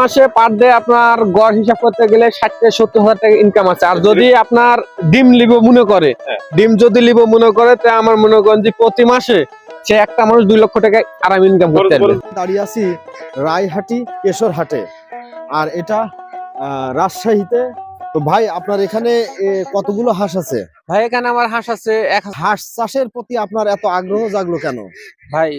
মাসে per day আপনার গড় হিসাব করতে গেলে ষাট থেকে সত্তর হাজার টাকা ইনকাম আছে। আর যদি আপনার ডিম লিবো মনে করে হ্যাঁ। ডিম যদি লিবো মনে করে তা আমার মনে করেন যে প্রতি মাসে সে একটা মানুষ দুই লক্ষ টাকা আরাম ইনকাম করতে পারবে। দাঁড়িয়ে আছি রায়হাটি কেশরহাটে। আর এটা আহ, রাজশাহীতে। তো ভাই আপনার এখানে কতগুলো হাঁস আছে? ভাই এখানে আমার হাঁস আছে এক হাঁস চাষের প্রতি আপনার এত আগ্রহ জাগলো কেন? ভাই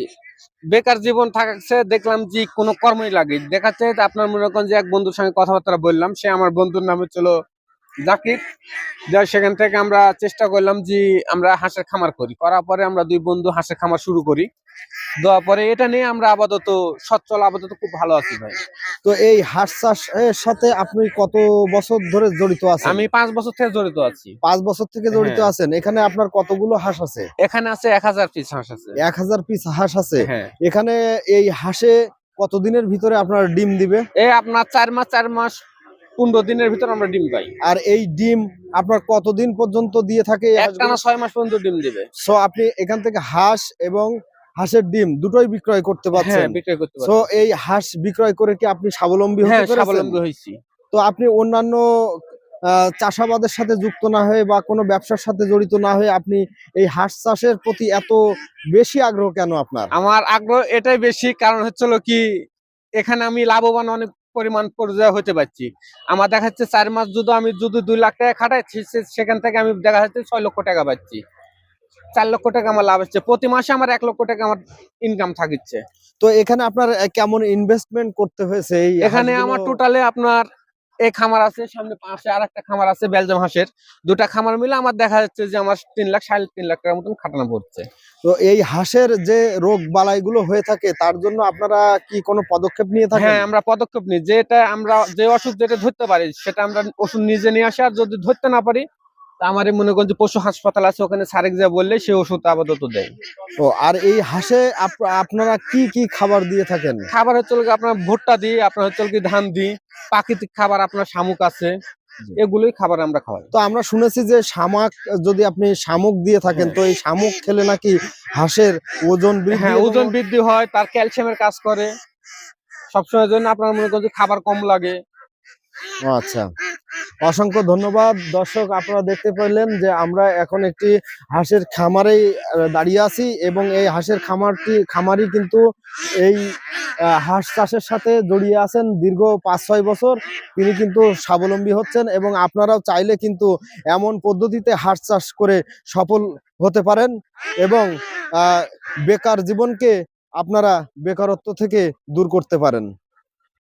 বেকার জীবন থাকছে, দেখলাম যে কোনো কর্মই লাগে। দেখাচ্ছে আপনার মনে করেন যে এক বন্ধুর সঙ্গে কথাবার্তা বললাম, সে আমার বন্ধুর নাম হচ্ছিল জাকির। যাই সেখান থেকে আমরা চেষ্টা করলাম যে আমরা হাঁসের খামার করি। করার পরে আমরা দুই বন্ধু হাঁসের খামার শুরু করি। দেওয়ার পরে এটা নিয়ে আমরা আপাতত সচ্ছল আপাতত খুব ভালো আছি ভাই। তো এই হাঁস চাষের সাথে আপনি কত বছর ধরে জড়িত আছেন? আমি পাঁচ বছর থেকে জড়িত আছি। পাঁচ বছর থেকে জড়িত হ্যাঁ। আছেন। এখানে আপনার কতগুলো হাঁস আছে? এখানে আছে এক হাজার পিস হাঁস আছে। এক হাজার পিস হাঁস আছে। হ্যাঁ। এখানে এই হাঁসে কতদিনের ভিতরে আপনার ডিম দিবে? এই আপনার চার মাস চার মাস পনেরো দিনের ভিতর আমরা ডিম পাই। আর এই ডিম আপনার কতদিন পর্যন্ত দিয়ে থাকে ছয় মাস পর্যন্ত ডিম দিবে। সো আপনি এখান থেকে হাঁস এবং হাঁসের ডিম দুটোই বিক্রয় করতে হ্যাঁ পারছেন। বিক্রয় করতে তো এই হাঁস বিক্রয় করে কি আপনি স্বাবলম্বী হ্যাঁ স্বাবলম্বী হয়েছি। তো আপনি অন্যান্য চাষাবাদের সাথে যুক্ত না হয়ে বা কোনো ব্যবসার সাথে জড়িত না হয়ে আপনি এই হাঁস চাষের প্রতি এত বেশি আগ্রহ কেন আপনার? আমার আগ্রহ এটাই বেশি কারণ হচ্ছিল কি এখানে আমি লাভবান অনেক পরিমাণ পর্যায়ে হতে পারছি। আমার দেখা যাচ্ছে চার মাস যদি আমি যদি দুই লাখ টাকা খাটাই সেখান থেকে আমি দেখা যাচ্ছে ছয় লক্ষ টাকা পাচ্ছি। চার লক্ষ টাকা আমার লাভ হচ্ছে। প্রতি মাসে আমার এক লক্ষ টাকা আমার ইনকাম থাকিচ্ছে। তো এখানে আপনার কেমন ইনভেস্টমেন্ট করতে হয়েছে এখানে আমার টোটালে আপনার এই খামার আছে সামনে পাশে আর একটা খামার আছে বেলজাম হাঁসের। দুটা খামার মিলে আমার দেখা যাচ্ছে যে আমার তিন লাখ সাড়ে তিন লাখ টাকার মতন খাটানো পড়ছে। তো এই হাঁসের যে রোগ বালাইগুলো হয়ে থাকে তার জন্য আপনারা কি কোনো পদক্ষেপ নিয়ে থাকেন? হ্যাঁ আমরা পদক্ষেপ নিই। যেটা আমরা যে অসুখ যেটা ধরতে পারি সেটা আমরা ওষুধ নিজে নিয়ে আসি। আর যদি ধরতে না পারি তা আমার মনে করেন যে পশু হাসপাতাল আছে ওখানে সারেক যা বললে সেই ওষুধ আপাতত দেয়। ও আর এই হাঁসে আপ- আপনারা কি কি খাবার দিয়ে থাকেন? খাবার হচ্ছে আপনার ভুট্টা দিই আপনার হচ্ছে ধান দিই প্রাকৃতিক খাবার আপনার শামুক আছে। এগুলোই খাবার আমরা খাওয়াই। তো আমরা শুনেছি যে শামাক যদি আপনি শামুক দিয়ে থাকেন তো এই শামুক খেলে নাকি হাঁসের ওজন বৃদ্ধি হ্যাঁ ওজন বৃদ্ধি হয় তার ক্যালসিয়ামের কাজ করে। সবসময় জন্য আপনার মনে করেন খাবার কম লাগে। ও আচ্ছা। অসংখ্য ধন্যবাদ। দর্শক, আপনারা দেখতে পেলেন যে আমরা এখন একটি হাঁসের খামারেই দাঁড়িয়ে আছি এবং এই হাঁসের খামারটি, খামারই কিন্তু এই হাঁস চাষের সাথে জড়িয়ে আছেন দীর্ঘ পাঁচ ছয় বছর। তিনি কিন্তু স্বাবলম্বী হচ্ছেন এবং আপনারাও চাইলে কিন্তু এমন পদ্ধতিতে হাঁস চাষ করে সফল হতে পারেন এবং বেকার জীবনকে আপনারা বেকারত্ব থেকে দূর করতে পারেন।